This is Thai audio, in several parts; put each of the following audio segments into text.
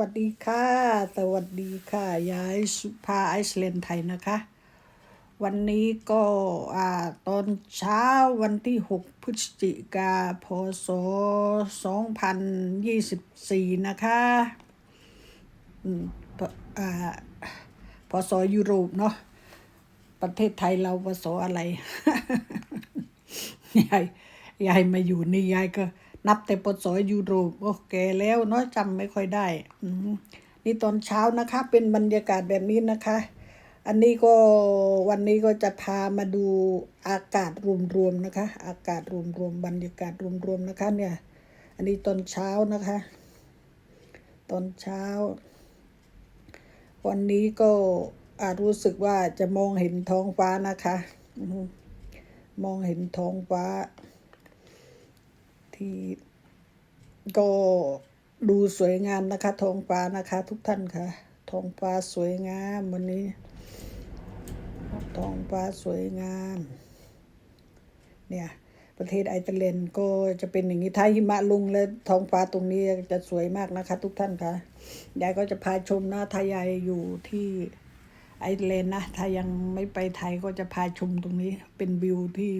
วัสดีค่ะ สวัสดีค่ะ ยายสุภาไอซ์แลนด์ไทยนะคะ วันนี้ก็อ่าตอนเช้าวันที่ 6 พฤศจิกาพศ 2024 นะคะอืมอ่าพศยุโรปเนาะ ประเทศไทยเราพศอะไร ยาย ยายมาอยู่นี่ยายก็ นับแต่ปศยุโรปโอ้แก่แล้วเนาะจำไม่ค่อยได้นี่ตอนเช้านะคะ เป็นบรรยากาศแบบนี้นะคะ อันนี้ก็วันนี้ก็จะพามาดูอากาศรวมๆนะคะ อากาศรวมๆบรรยากาศรวมๆนะคะ เนี่ย อันนี้ตอนเช้านะคะ ตอนเช้า วันนี้ก็อาจรู้สึกว่าจะมองเห็นท้องฟ้านะคะ มองเห็นท้องฟ้า ที่ก็ดูสวยงามนะคะท้องฟ้านะคะ ทุกท่านค่ะท้องฟ้าสวยงามวันนี้ท้องฟ้าสวยงาม เนี่ยประเทศไอร์แลนด์ก็จะเป็นอย่างนี้ถ้าหิมะลงแล้วท้องฟ้าตรงนี้จะสวยมากนะคะ ทุกท่านค่ะยายก็จะพาชมนะถ้ายายอยู่ที่ไอร์แลนด์นะถ้ายังไม่ไปไทยก็จะพาชมตรงนี้เป็นวิวที่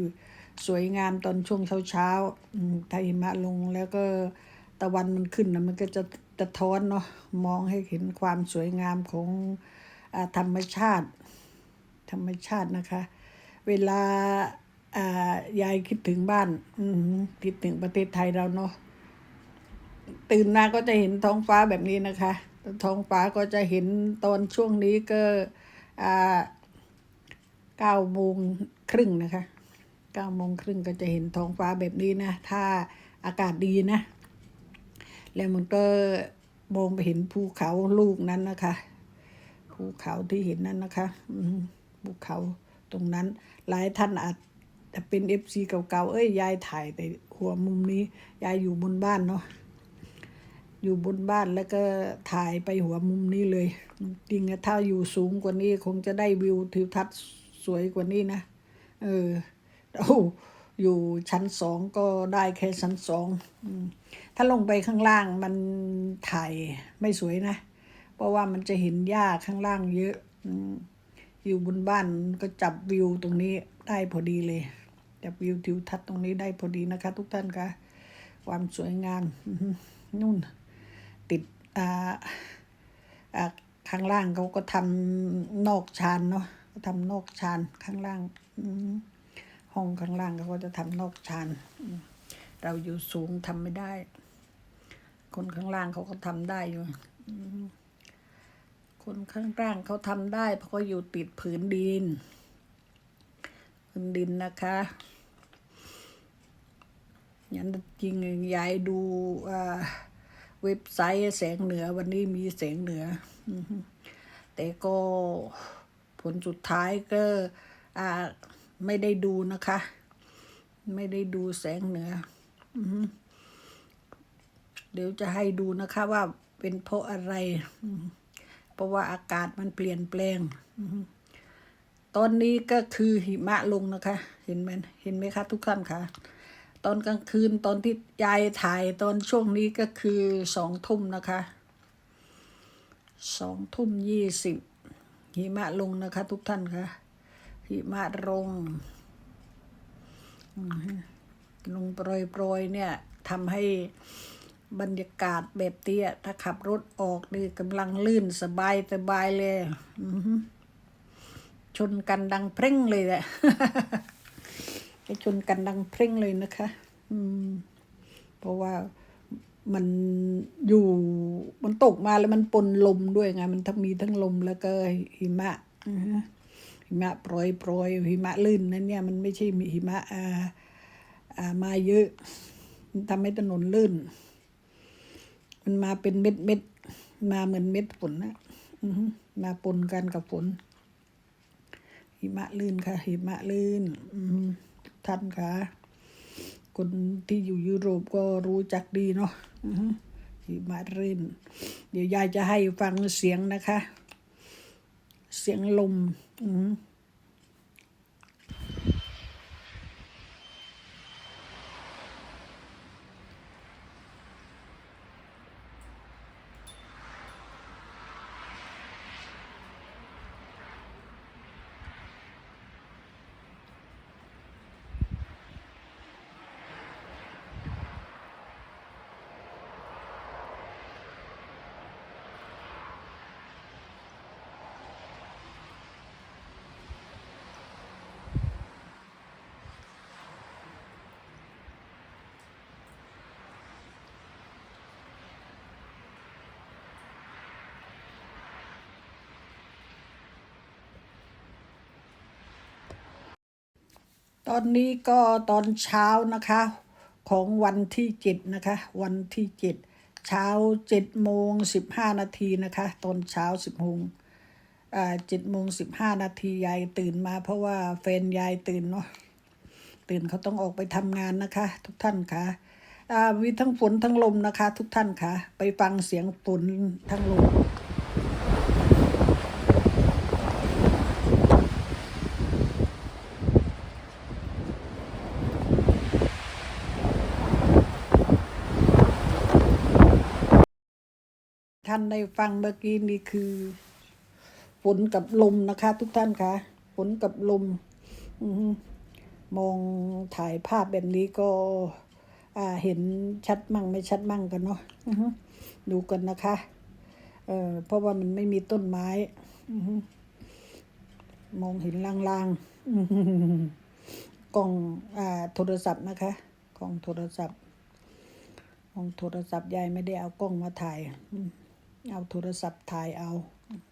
สวยงามตอนช่วงเช้าเช้าๆอืมถ้าหิมะลงแล้วก็ตะวันมันขึ้นนะมันก็จะจะท้อนเนาะมองให้เห็นความสวยงามของอธรรมชาติ ธรรมชาตินะคะ เวลาอ่ายายคิดถึงบ้านอืคิดถึงประเทศไทยเราเนาะตื่นมาก็จะเห็นท้องฟ้าแบบนี้นะคะ ท้องฟ้าก็จะเห็นตอนช่วงนี้ก็อ่าเก้าโมงครึ่งนะคะ เก้าโมงครึ่งก็จะเห็นท้องฟ้าแบบนี้นะ ถ้าอากาศดีนะ แล้วมันก็มองไปเห็นภูเขาลูกนั้นนะคะ ภูเขาที่เห็นนั้นนะคะภูเขาตรงนั้น หลายท่านอาจจะเป็นเอฟซีเก่าๆ เอ้ยยายถ่ายแต่หัวมุมนี้ ยายอยู่บนบ้านเนาะ อยู่บนบ้านแล้วก็ถ่ายไปหัวมุมนี้เลย จริงๆถ้าอยู่สูงกว่านี้ คงจะได้วิวทิวทัศน์สวยกว่านี้นะ เออ โอ้อยู่ชั้นสองก็ได้แค่ชั้นสองถ้าลงไปข้างล่างมันถ่ายไม่สวยนะ เพราะว่ามันจะเห็นหญ้าข้างล่างเยอะอยู่บนบ้านก็จับวิวตรงนี้ได้พอดีเลยจับวิวทิวทัศน์ตรงนี้ได้พอดีนะคะ ทุกท่านคะความสวยงามนู่น ติดอ่าอ่าข้างล่างเขาก็ทำนอกชานเนาะทำนอกชานข้างล่าง อื ห้องข้างล่างเขาก็จะทำนอกชานเราอยู่สูงทำไม่ได้ คนข้างล่างเขาก็ทำได้อยู่คนข้างล่างเขาทำได้ เพราะเขาอยู่ติดผืนดินพื้นดินนะคะยันจริงยายดูอ่าเว็บไซต์แสงเหนือวันนี้มีแสงเหนือ แต่ก็ผลสุดท้ายก็อ่า ไม่ได้ดูนะคะ ไม่ได้ดูแสงเหนืออเดี๋ยวจะให้ดูนะคะว่าเป็นเพราะอะไร เพราะว่าอากาศมันเปลี่ยนแปลง ตอนนี้ก็คือหิมะลงนะคะ เห็นไหมเห็นไหมคะทุกท่านคะตอนกลางคืนตอนที่ยายถ่ายตอนช่วงนี้ก็คือสองทุ่มนะคะสองทุ่มยี่สิบหิมะลงนะคะทุกท่านคะ หิมะลงลงโปรยๆเนี่ยทำให้บรรยากาศแบบเตี้ย ถ้าขับรถออกนี่กำลังลื่นสบายสบายเลยชนกันดังเพร่งเลยแหละไปชนกันดังเพร่งเลยนะคะ อืม เพราะว่ามันอยู่มันตกมาแล้วมันปนลมด้วยไง มันทั้งมีทั้งลมแล้วก็หิมะอือฮะ หิมะโปรยโปรยหิมะลื่นนั่นเนี่ยมันไม่ใช่มีหิมะอ่าอ่ามาเยอะมันทำให้ถนนลื่น มันมาเป็นเม็ดเม็ดมาเหมือนเม็ดฝนนะมาปนกันกับฝน หิมะลื่นค่ะ หิมะลื่นท่านค่ะ คนที่อยู่ยุโรปก็รู้จักดีเนาะหิมะลื่น เดี๋ยวยายจะให้ฟังเสียงนะคะ เสียงลม อือ ตอนนี้ก็ตอนเช้านะคะ ของวันที่เจ็ดนะคะ วันที่เจ็ดเช้าเจ็ดโมงสิบห้านาทีนะคะ ตอนเช้าสิบโมงอ่าเจ็ดโมงสิบห้านาทียายตื่นมา เพราะว่าแฟนยายตื่นเนาะตื่นเขาต้องออกไปทำงานนะคะ ทุกท่านค่ะอ่ามีทั้งฝนทั้งลมนะคะ ทุกท่านค่ะ ไปฟังเสียงฝนทั้งลม ท่านได้ฟังเมื่อกี้นี่คือ ฝนกับลมนะคะ ทุกท่านคะฝนกับลมมองถ่ายภาพแบบนี้ก็เห็นชัดมั่งไม่ชัดมั่งกันเนาะดูกันนะคะเออเพราะว่ามันไม่มีต้นไม้มองเห็นลางๆกล้องอโทรศัพท์นะคะกล้องโทรศัพท์กล้องโทรศัพท์ยายไม่ได้เอากล้องมาถ่าย เอาโทรศัพท์ถ่ายเอา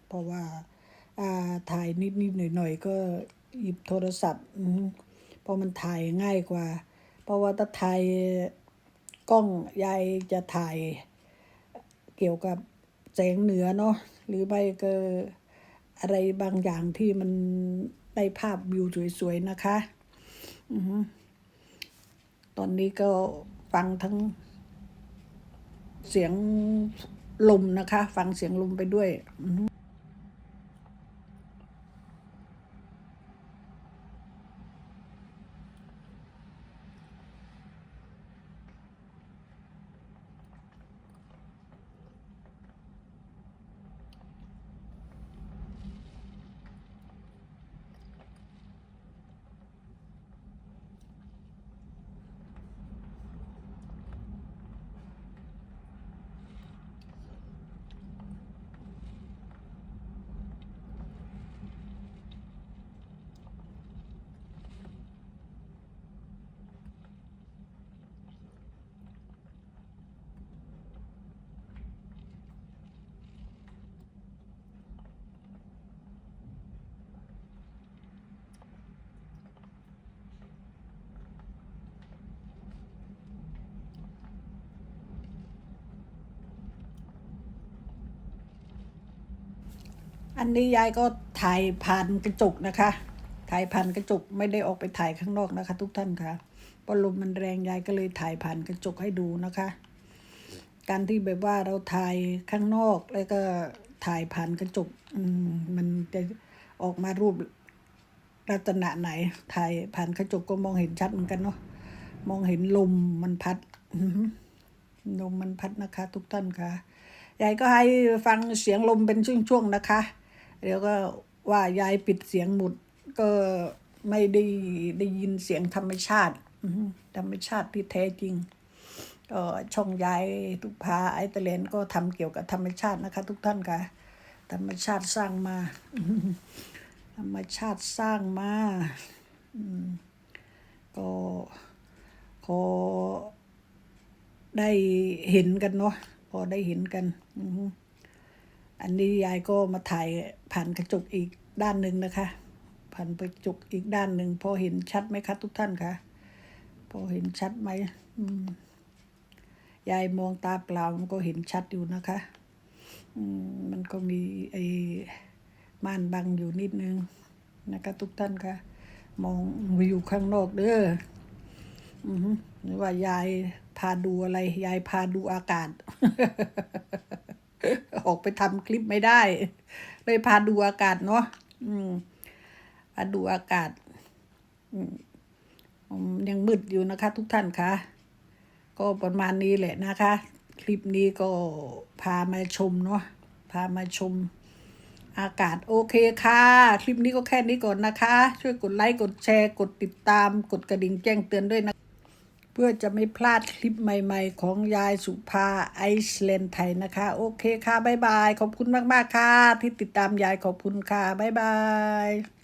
เพราะว่าอ่าถ่ายนิดนิดหน่อยหน่อยๆก็หยิบโทรศัพท์เพราะมันถ่ายง่ายกว่า เพราะว่าถ้าถ่ายกล้องยายจะถ่ายเกี่ยวกับแสงเหนือเนาะหรือไม่ก็อะไรบางอย่างที่มันได้ภาพวิวสวยๆนะคะอือฮึตอนนี้ก็ฟังทั้งเสียง ลมนะคะ ฟังเสียงลมไปด้วย อันนี้ยายก็ถ่ายผ่านกระจกนะคะ ถ่ายผ่านกระจกไม่ได้ออกไปถ่ายข้างนอกนะคะ ทุกท่านค่ะพราะลมมันแรงยายก็เลยถ่ายผ่านกระจกให้ดูนะคะ การที่แบบว่าเราถ่ายข้างนอกแล้วก็ถ่ายผ่านกระจกอืมมันจะออกมารูปลักษณะไหน ถ่ายผ่านกระจกก็มองเห็นชัดเหมือนกันเนาะมองเห็นลมมันพัดลมมันพัดนะคะ ทุกท่านค่ะยายก็ให้ฟังเสียงลมเป็นช่วงๆนะคะ เดี๋ยวก็ว่ายายปิดเสียงหมดก็ไม่ได้ได้ยินเสียงธรรมชาติธรรมชาติที่แท้จริงก็ช่องยายทุกพาไอเตเลนก็ทำเกี่ยวกับธรรมชาตินะคะ ทุกท่านค่ะธรรมชาติสร้างมา ธรรมชาติสร้างมาอืมก็ขอได้เห็นกันเนาะพอได้เห็นกันอือฮึอันนี้ยายก็มาถ่าย ผ่านกระจกอีกด้านหนึ่งนะคะ ผ่านกระจกอีกด้านหนึ่งพอเห็นชัดไหมคะทุกท่านคะพอเห็นชัดไหมมยายมองตาเปล่ามันก็เห็นชัดอยู่นะคะมันก็มีไอ้ม่านบังอยู่นิดนึงนะคะทุกท่านคะมองวิวข้างนอกเด้ออืหรือว่ายายพาดูอะไร ยายพาดูอากาศ ออกไปทำคลิปไม่ได้ เลยพาดูอากาศเนาะอืมพาดูอากาศอืมอืมยังมืดอยู่นะคะ ทุกท่านคะ ก็ประมาณนี้แหละนะคะ คลิปนี้ก็พามาชมเนาะพามาชมอากาศโอเคค่ะ คลิปนี้ก็แค่นี้ก่อนนะคะ ช่วยกดไลค์ กดแชร์ กดติดตาม กดกระดิ่งแจ้งเตือนด้วยนะ เพื่อจะไม่พลาดคลิปใหม่ๆ ของยายสุภาไอซ์แลนด์ไทยนะคะ โอเคค่ะ บ๊ายบาย ขอบคุณมากๆค่ะ ที่ติดตามยายขอบคุณค่ะ บ๊ายบาย